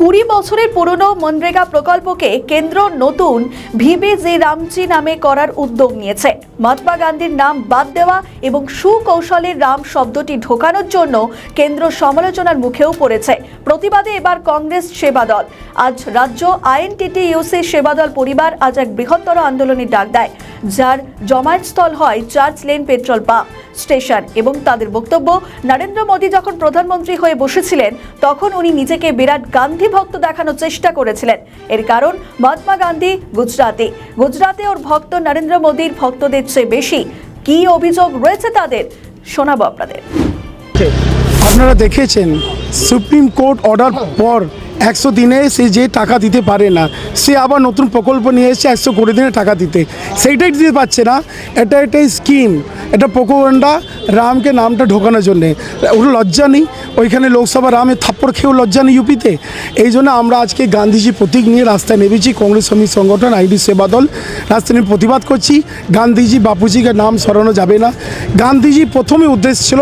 কুড়ি বছরের পুরনো মনরেগা প্রকল্পকে কেন্দ্র নতুন ভিবি জি রামচি নামে করার উদ্যোগ নিয়েছে। মহাত্মা গান্ধীর নাম বাদ দেওয়া এবং সুকৌশলের রাম শব্দটি ঢোকানোর জন্য কেন্দ্র সমালোচনার মুখেও পড়েছে। প্রতিবাদে এবার কংগ্রেস সেবাদল। আজ রাজ্য আইএনটিটি ইউসি সেবাদল পরিবার আজ এক বৃহত্তর আন্দোলনের ডাক দেয়, যার জমায়েতস্থল হয় church lane petrol pump station এবং তাদের বক্তব্য, নরেন্দ্র মোদী যখন প্রধানমন্ত্রী হয়ে বসেছিলেন, তখন উনি নিজেকে বিরাট গান্ধী ভক্ত দেখানোর চেষ্টা করেছিলেন। এর কারণ মহাত্মা গান্ধী গুজরাতে গুজরাতে ওর ভক্ত নরেন্দ্র মোদীর ভক্তদের চেয়ে বেশি। কি অভিযোগ রয়েছে তাদের? শোনাবো আপনাদের। আপনারা দেখেছেন, সুপ্রিম কোর্ট অর্ডার পর একশো দিনে সে যে টাকা দিতে পারে না, সে আবার নতুন প্রকল্প নিয়ে এসেছে একশো কুড়ি দিনে টাকা দিতে। সেইটাই দিতে পারছে না। এটা একটা স্কিম এটা প্রকোগন্ডা রামকে নামটা ঢোকানোর জন্যে। ওর লজ্জা নেই। ওইখানে লোকসভা রামে থাপ্পড় খেয়েও লজ্জা নেই ইউপিতে। এই জন্য আমরা আজকে গান্ধীজি প্রতীক নিয়ে রাস্তায় নেমেছি। কংগ্রেস শ্রমিক সংগঠন, আইডি সেবা দল। রাস্তায় নেমে প্রতিবাদ করছি। গান্ধীজি, বাপুজিকে নাম সরানো যাবে না। গান্ধীজি প্রথমে উদ্দেশ্য ছিল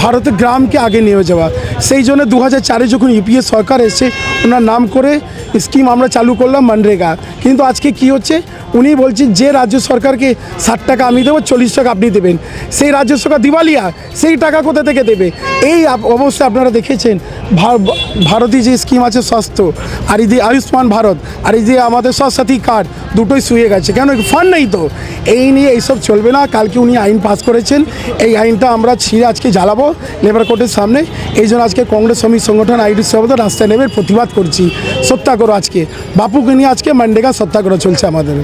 ভারতের গ্রামকে আগে নিয়ে যাওয়া। সেই জন্য দু হাজার চারে যখন ইউপিএ সরকার এসে ওনার নাম করে স্কিম আমরা চালু করলাম মানরেগা কিন্তু আজকে কি হচ্ছে? উনি বলছেন, যে রাজ্য সরকারকে ষাট টাকা আমি দেবো, চল্লিশ টাকা আপনি দেবেন। সেই রাজ্য সরকার দিওয়ালিয়া সেই টাকা কোথা থেকে দেবে? এই অবশ্যই আপনারা দেখেছেন। ভার- ভারতী যে স্কিম আছে স্বাস্থ্য, আর এই যে আয়ুষ্মান ভারত, আর এই যে আমাদের স্বসাথী কার্ড, দুটোই শুয়ে গেছে। কেন? ফান্ড নেই তো। এই নিয়ে এইসব চলবে না। কালকে উনি আইন পাস করেছেন। এই আইনটা আমরা ছিঁড়ে আজকে জ্বালাবো লেবার কোর্টের সামনে। এই জন্য আজকে কংগ্রেস শ্রমিক সংগঠন, আইডি সভাপতি রাস্তায় নেমে প্রতিবাদ করছি সত্যাগ্রহ আজকে। বাপুকে নিয়ে আজকে মান্ডেগা সত্যাগ্রহ চলছে আমাদের।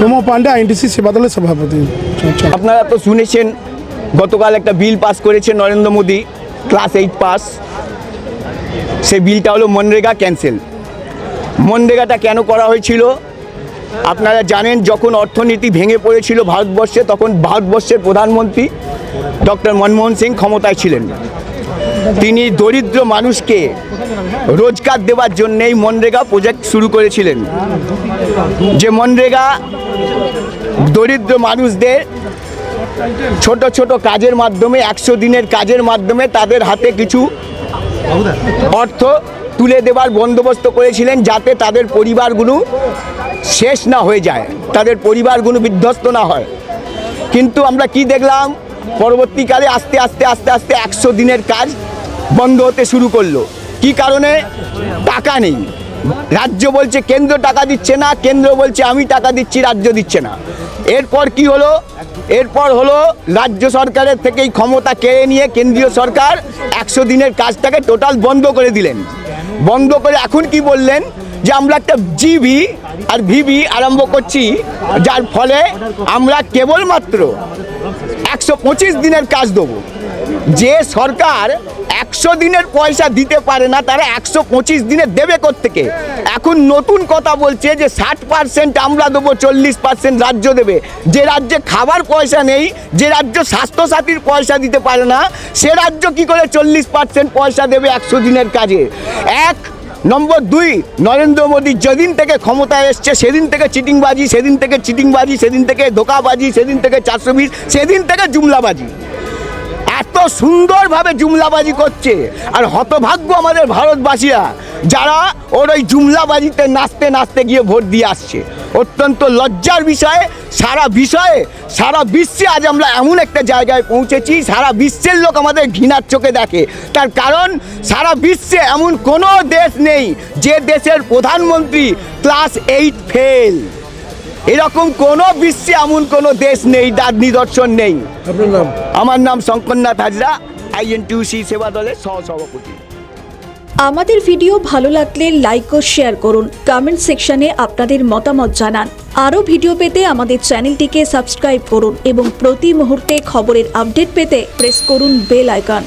প্রমো পান্ডে আইনডিসি সেবাদলের সভাপতি। আপনারা তো শুনেছেন গতকাল একটা বিল পাস করেছে Narendra Modi class eight pass. সেই বিলটা হলো মনরেগা ক্যান্সেল। মনরেগাটা কেন করা হয়েছিল? আপনারা জানেন যখন অর্থনীতি ভেঙে পড়েছিল ভারতবর্ষে তখন ভারতবর্ষের প্রধানমন্ত্রী ডক্টর মনমোহন সিং ক্ষমতায় ছিলেন। তিনি দরিদ্র মানুষকে রোজগার দেওয়ার জন্যেই মনরেগা প্রজেক্ট শুরু করেছিলেন। যে মনরেগা দরিদ্র মানুষদের ছোট ছোট কাজের মাধ্যমে, একশো দিনের কাজের মাধ্যমে তাদের হাতে কিছু অর্থ তুলে দেবার বন্দোবস্ত করেছিলেন যাতে তাদের পরিবারগুলো শেষ না হয়ে যায়, তাদের পরিবারগুলো বিধ্বস্ত না হয়। কিন্তু আমরা কি দেখলাম? পরবর্তীকালে আস্তে আস্তে আস্তে আস্তে একশো দিনের কাজ বন্ধ হতে শুরু করল। কি কারণে? টাকা নেই। রাজ্য বলছে, কেন্দ্র টাকা দিচ্ছে না, কেন্দ্র বলছে, আমি টাকা দিচ্ছি, রাজ্য দিচ্ছে না। এরপর কি হলো? এরপর হলো, রাজ্য সরকারের থেকেই ক্ষমতা কেড়ে নিয়ে কেন্দ্রীয় সরকার একশো দিনের কাজটাকে টোটাল বন্ধ করে দিলেন। বন্ধ করে এখন কি বললেন? যে আমরা একটা জিভি আর ভিভি আরম্ভ করছি, যার ফলে আমরা কেবলমাত্র একশো পঁচিশ দিনের কাজ দেবো। যে সরকার একশো দিনের পয়সা দিতে পারে না, তারা একশো পঁচিশ দিনে দেবে থেকে এখন নতুন কথা বলছে যে ষাট পার্সেন্ট আমরা দেবো, চল্লিশ পার্সেন্ট রাজ্য দেবে। যে রাজ্যে খাবার পয়সা নেই, যে রাজ্য স্বাস্থ্যসাথীর পয়সা দিতে পারে না, সে রাজ্য কি করে চল্লিশ পার্সেন্ট পয়সা দেবে একশো দিনের কাজে? এক, নম্বর দুই, নরেন্দ্র মোদী যেদিন থেকে ক্ষমতায় এসছে, সেদিন থেকে চিটিংবাজি, সেদিন থেকে চিটিংবাজি, সেদিন থেকে ধোকাবাজি, সেদিন থেকে চারশো বিশ সেদিন থেকে জুমলাবাজি। এত সুন্দরভাবে জুমলাবাজি করছে। আর হতভাগ্য আমাদের ভারতবাসীরা, যারা ওর ওই জুমলাবাজিতে নাচতে নাচতে গিয়ে ভোট দিয়ে আসছে। অত্যন্ত লজ্জার বিষয়ে, সারা বিষয়ে, সারা বিশ্বে আজ আমরা এমন একটা জায়গায় পৌঁছেছি, সারা বিশ্বের লোক আমাদের ঘৃণার চোখে দেখে। তার কারণ, সারা বিশ্বে এমন কোনো দেশ নেই যে দেশের প্রধানমন্ত্রী ক্লাস এইট ফেল এরকম কোনো বিশ্বে এমন কোনো দেশ নেই তার নিদর্শন নেই। আপনার নাম? আমার নাম শঙ্করনাথ হাজরা আইএনটিউসি সেবা দলের সহসভাপতি। আমাদের ভিডিও ভালো লাগলে লাইক ও শেয়ার করুন। কমেন্ট সেকশনে আপনাদের মতামত জানান। আরও ভিডিও পেতে আমাদের চ্যানেলটিকে সাবস্ক্রাইব করুন এবং প্রতি মুহূর্তে খবরের আপডেট পেতে প্রেস করুন বেল আইকন।